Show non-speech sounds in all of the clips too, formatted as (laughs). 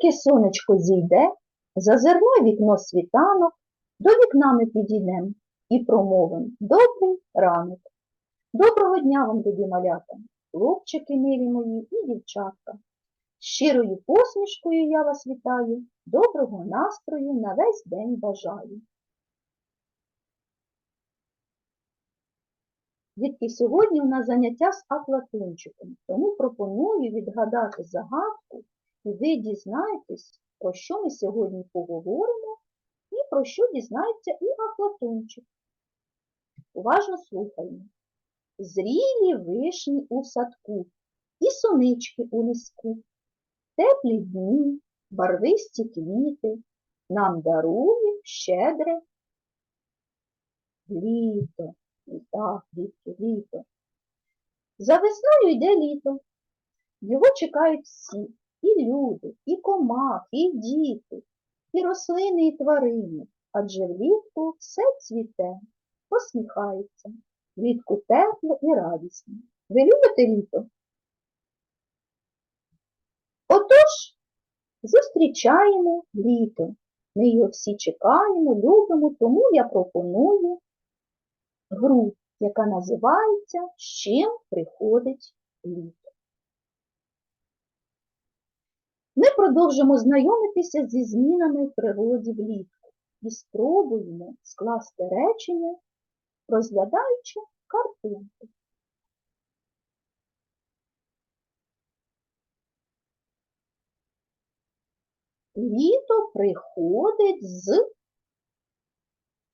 тільки сонечко зійде, зазирне вікно світанок, до вікна ми підійдемо і промовим добрий ранок. Доброго дня вам, любі малята, хлопчики милі мої і дівчатка. Щирою посмішкою я вас вітаю, доброго настрою на весь день бажаю. Дітки, сьогодні у нас заняття з аплатончиком, тому пропоную відгадати загадку, і ви дізнаєтесь, про що ми сьогодні поговоримо і про що дізнається і аплатончик. Уважно слухаємо. Зрілі вишні у садку і сонички у ліску, теплі дні, барвисті квіти нам дарує щедре літо. І так, дітки, літо. За весною йде літо. Його чекають всі, і люди, і комахи, і діти, і рослини, і тварини. Адже влітку все цвіте, посміхається, влітку тепло і радісно. Ви любите літо? Отож, зустрічаємо літо. Ми його всі чекаємо, любимо, тому я пропоную гру, яка називається «З чим приходить літо». Ми продовжимо знайомитися зі змінами в природі влітку і спробуємо скласти речення, розглядаючи картинки. Літо приходить з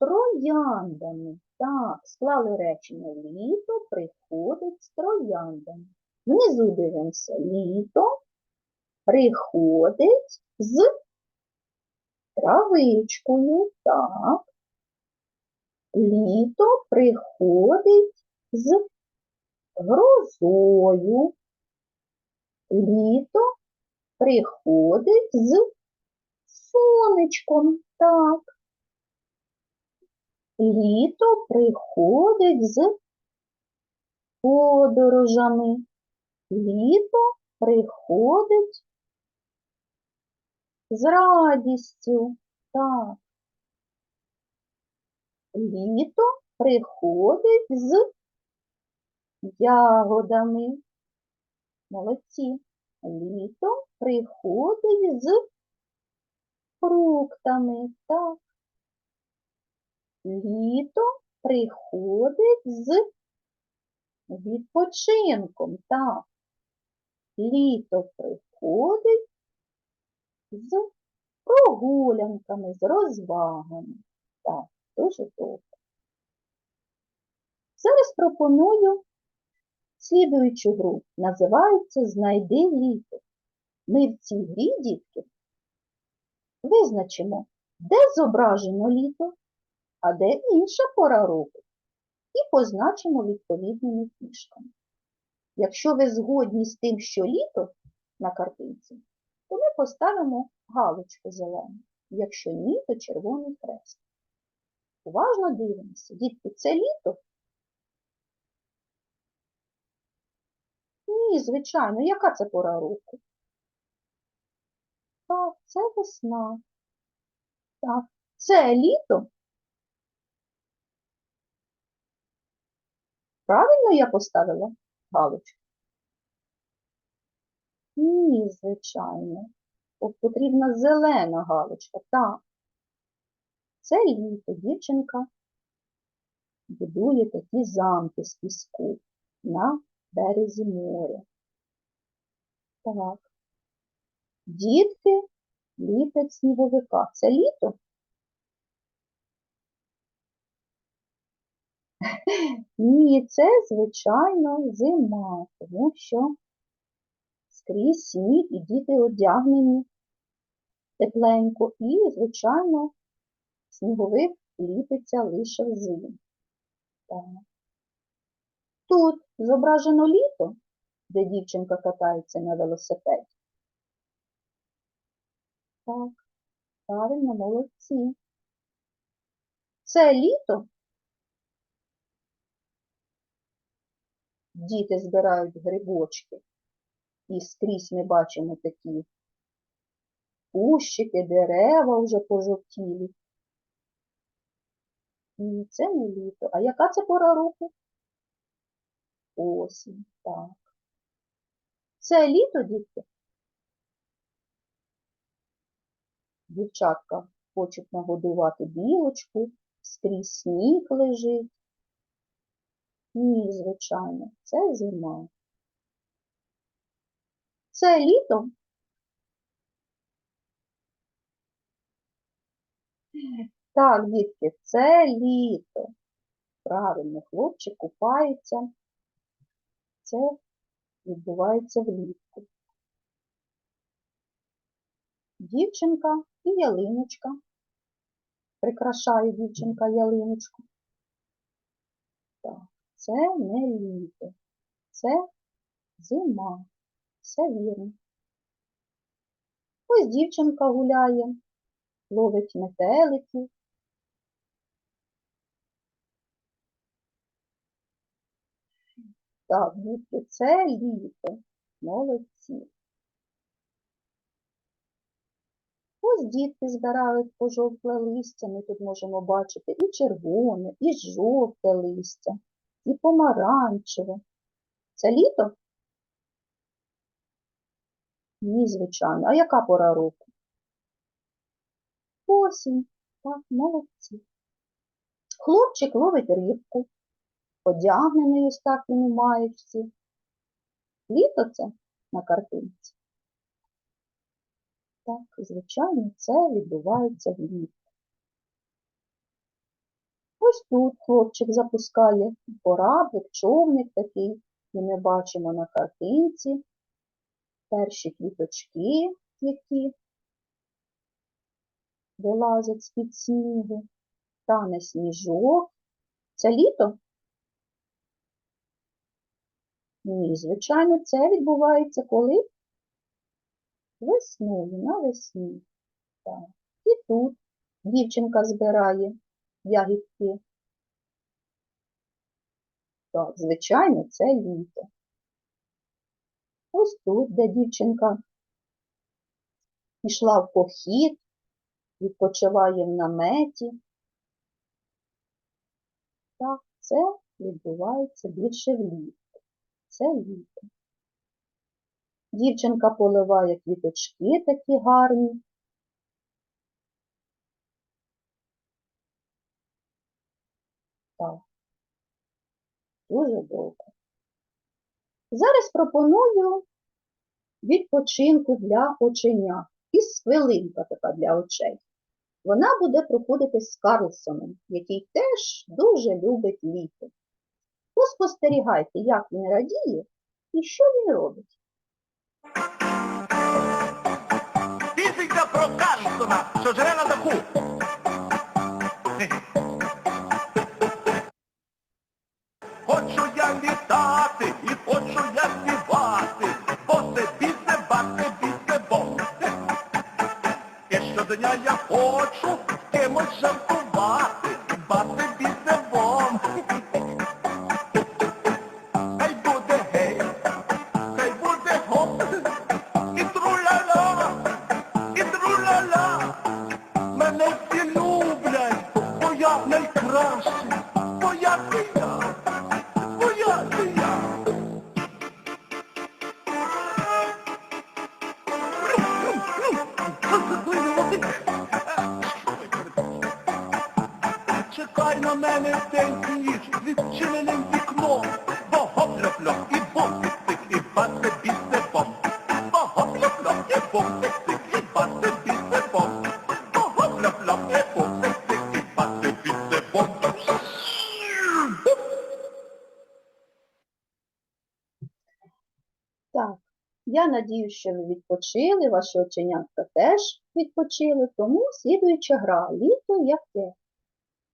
трояндами. Так, склали речення літо приходить з трояндами. Внизу дивимося літо приходить з травичкою. Так. Літо приходить з грозою. Літо приходить з сонечком. Так. Літо приходить з подорожами. Літо приходить з радістю. Так. Літо приходить з ягодами. Молодці. Літо приходить з фруктами. Так. Літо приходить з відпочинком. Так. Літо приходить з прогулянками, з розвагами. Так, дуже добре. Зараз пропоную слідуючу гру. Називається Знайди літо. Ми в цій грі, дітки, визначимо, де зображено літо, а де інша пора року, і позначимо відповідними фішками. Якщо ви згодні з тим, що літо на картинці, поставимо галочку зелену. Якщо ні, то червоний хрест. Уважно дивимося. Дітки, це літо? Ні, звичайно, яка це пора року? Так, це весна. Так, це літо? Правильно я поставила галочку? Ні, звичайно. От Потрібна зелена галочка. Так. Це літо дівчинка будує такі замки з піску на березі моря. Так. Дітки ліплять сніговика. Це літо? (laughs) Ні, це, звичайно, зима, тому що скрізь сніг і діти одягнені тепленько. І, звичайно, сніговик ліпиться лише взимку. Тут зображено літо, де дівчинка катається на велосипеді. Так, правильно, молодці. Це літо. Діти збирають грибочки. І скрізь ми бачимо такі кущики, дерева вже пожовтілі. Ні, це не літо. А яка це пора року? Осінь, так. Це літо, дітки? Дівчатка хочуть нагодувати білочку, скрізь сніг лежить. Ні, звичайно, це зима. Це літо? Так, дітки, це літо. Правильно, хлопчик купається. Це відбувається влітку. Дівчинка і ялиночка. Прикрашає дівчинка ялиночку. Так, це не літо, це зима. Все вірно. Ось дівчинка гуляє, ловить метеликів. Так, дітки, це літо. Молодці. Ось дітки збирають пожовкле листя. Ми тут можемо бачити і червоне, і жовте листя, і помаранчеве. Це літо? Ні, звичайно. А яка пора року? Осінь. Так, молодці. Хлопчик ловить рибку, одягнений ось так він у маєчці. Літо це на картинці. Так, звичайно, це відбувається влітку. Ось тут хлопчик запускає кораблик, човник такий, і ми бачимо на картинці перші квіточки, які вилазять з-під снігу, тане сніжок. Це літо? Ні, звичайно, це відбувається коли? Весною, навесні. Так. І тут дівчинка збирає ягідки. Так, звичайно, це літо. Ось тут, де дівчинка пішла в похід, відпочиває в наметі. Так, це відбувається більше влітку. Це літо. Дівчинка поливає квіточки такі гарні. Так. Дуже добре. Зараз пропоную відпочинку для оченят. Із хвилинка така для очей. Вона буде проходити з Карлсоном, який теж дуже любить літо. Поспостерігайте, як він радіє і що він робить. Пісенька про Карлсона, що жре на даху. Я моя ти я, бо я ти я. Чекай на мене день і ніч відчиненим Так, я надію, що ви відпочили, ваші оченятка теж відпочили, тому слідуюча гра літо яке.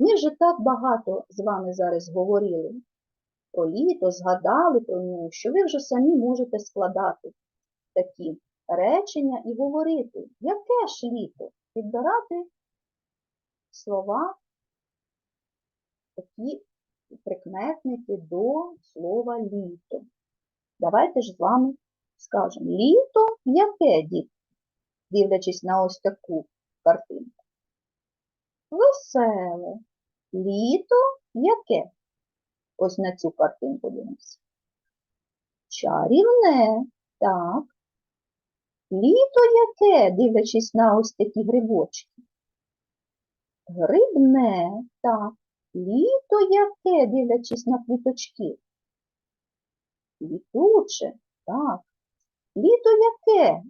Ми вже так багато з вами зараз говорили про літо, згадали про нього, що ви вже самі можете складати такі речення і говорити, яке ж літо, підбирати слова, такі прикметники до слова літо. Давайте ж з вами скажемо, літо яке, діти? дивлячись на ось таку картинку. Веселе. Літо яке? Ось на цю картинку дивимося. Чарівне. Так. Літо яке, дивлячись на ось такі грибочки. Грибне. Так. Літо яке, дивлячись на квіточки. Літуче. Так. Літо яке?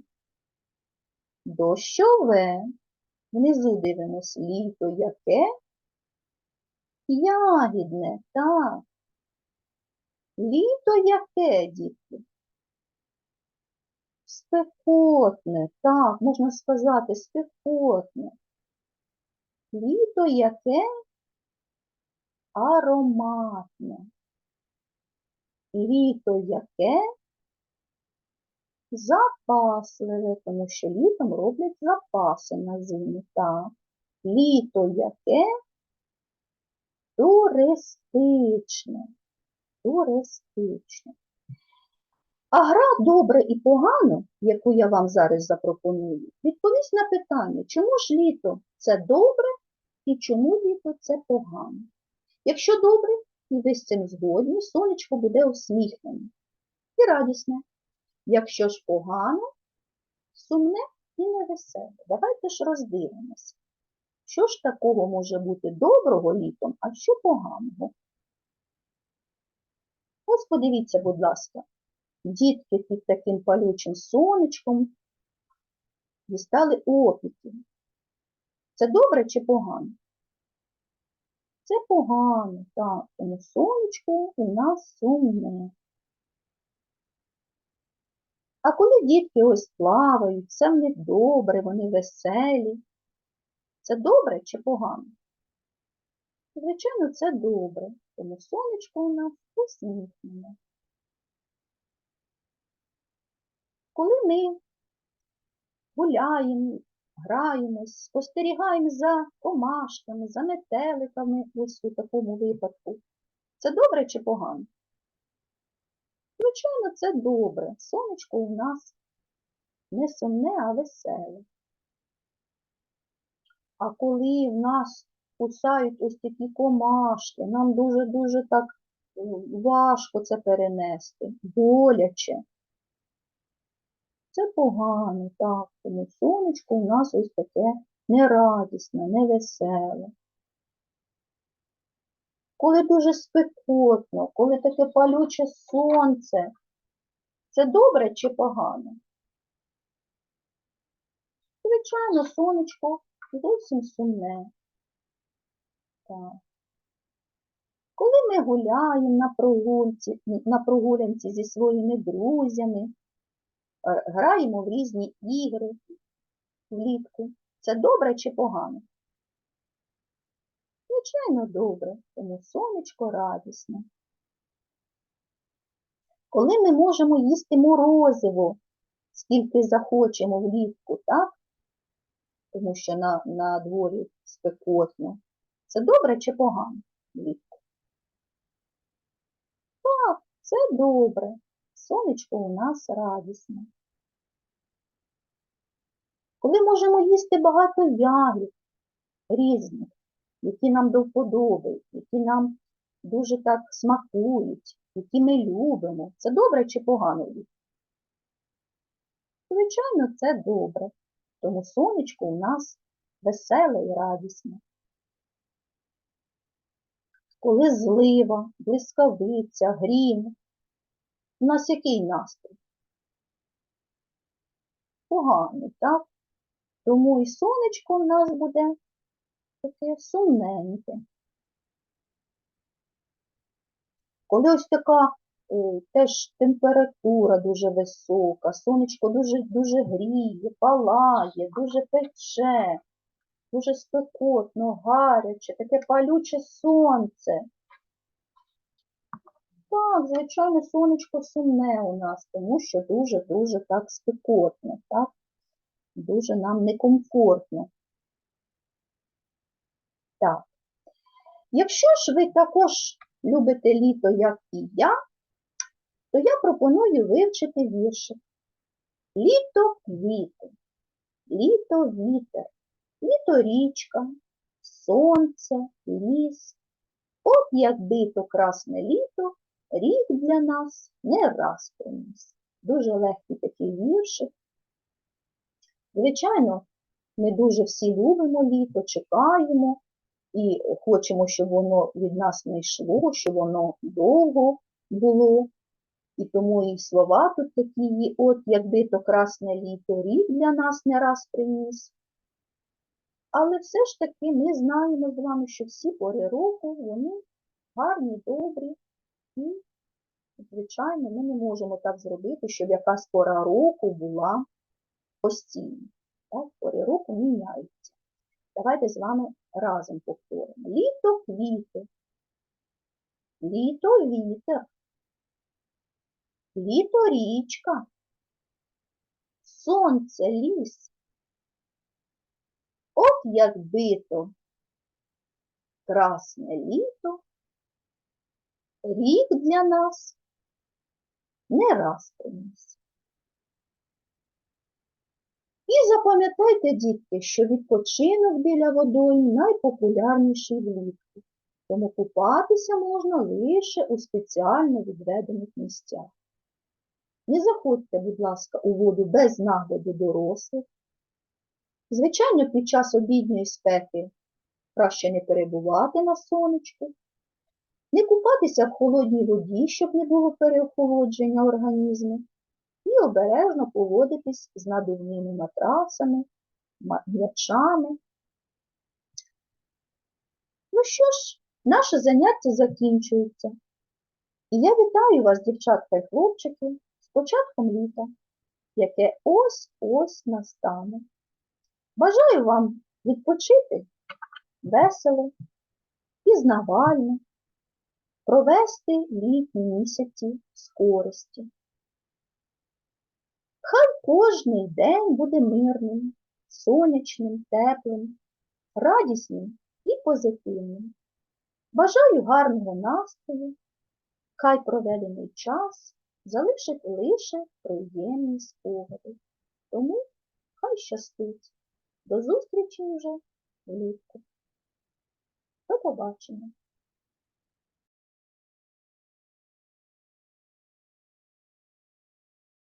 Дощове. Внизу дивимось літо яке? Ягідне, так. Літо яке, дітки? Спекотне, так, можна сказати, спекотне. Літо яке? Ароматне. Літо яке? Запасливе, тому що літом роблять запаси на зиму. Так. Літо яке? Туристичне. Туристичне. А гра добре і погано, яку я вам зараз запропоную, відповість на питання, чому ж літо це добре і чому літо це погано. Якщо добре, і ви з цим згодні, сонечко буде усміхнене і радісне. Якщо ж погано, сумне і невеселе. Давайте ж роздивимося, що ж такого може бути доброго літом, а що поганого. Ось подивіться, будь ласка, дітки під таким палючим сонечком дістали опіки. Це добре чи погано? Це погано, так, тому сонечко у нас сумне. А коли дітки ось плавають, все в них добре, вони веселі. Це добре чи погано? Звичайно, це добре, тому сонечко у нас усміхнене. Коли ми гуляємо, граємось, спостерігаємо за комашками, за метеликами, ось у такому випадку, це добре чи погано? Звичайно, це добре. Сонечко у нас не сумне, а веселе. А коли в нас кусають ось такі комашки, нам дуже-дуже так важко це перенести, боляче. Це погано, так, тому сонечко у нас ось таке нерадісне, невеселе. Коли дуже спекотно, коли таке палюче сонце, це добре чи погано? Звичайно, сонечко зовсім сумне. Так. Коли ми гуляємо на прогулці, на прогулянці зі своїми друзями, граємо в різні ігри влітку, це добре чи погано? Звичайно, добре, тому сонечко радісне. Коли ми можемо їсти морозиво, скільки захочемо влітку, так? Тому що на, на дворі спекотно. Це добре чи погано влітку? Так, це добре. Сонечко у нас радісне. Коли можемо їсти багато ягід різних, які нам до вподоби, які нам дуже так смакують, які ми любимо. Це добре чи погано? Звичайно, це добре, тому сонечко у нас веселе і радісне. Коли злива, блискавиця, грім, у нас який настрій? Поганий, так? Тому і сонечко у нас буде таке сумненьке. Коли ось така е, теж температура дуже висока, сонечко дуже, дуже гріє, палає, дуже пече, дуже спекотно, гаряче, таке палюче сонце. Так, звичайно, сонечко сумне у нас, тому що дуже-дуже так спекотно, так? Дуже нам некомфортно. Так. Якщо ж ви також любите літо, як і я, то я пропоную вивчити віршик. Літо квіти. літо вітер, літо річка, сонце, ліс. От якби то красне літо, рік для нас не раз приніс. Дуже легкий такий віршик. Звичайно, ми дуже всі любимо літо, чекаємо і хочемо, щоб воно від нас не йшло, щоб воно довго було. І тому і слова тут такі, от якби то красне літо рік для нас не раз приніс. Але все ж таки ми знаємо з вами, що всі пори року, вони гарні, добрі, і, звичайно, ми не можемо так зробити, щоб якась пора року була постійна. Так, пори року міняються. Давайте з вами разом повторимо. Літо квіти, літо вітер, літо річка, сонце ліс. От якби то красне літо, рік для нас не раз приніс. І запам'ятайте, дітки, що відпочинок біля водойм найпопулярніший влітку, тому купатися можна лише у спеціально відведених місцях. Не заходьте, будь ласка, у воду без нагляду дорослих. Звичайно, під час обідньої спеки краще не перебувати на сонечку, не купатися в холодній воді, щоб не було переохолодження організму, і обережно поводитись з надувними матрасами, м'ячами. Ну що ж, наше заняття закінчується. І я вітаю вас, дівчатка і хлопчики, з початком літа, яке ось-ось настане. Бажаю вам відпочити весело, пізнавально, провести літні місяці з користю. Хай кожний день буде мирним, сонячним, теплим, радісним і позитивним. Бажаю гарного настрою, хай проведений час залишить лише приємні спогади. Тому хай щастить. До зустрічі вже влітку. До побачення.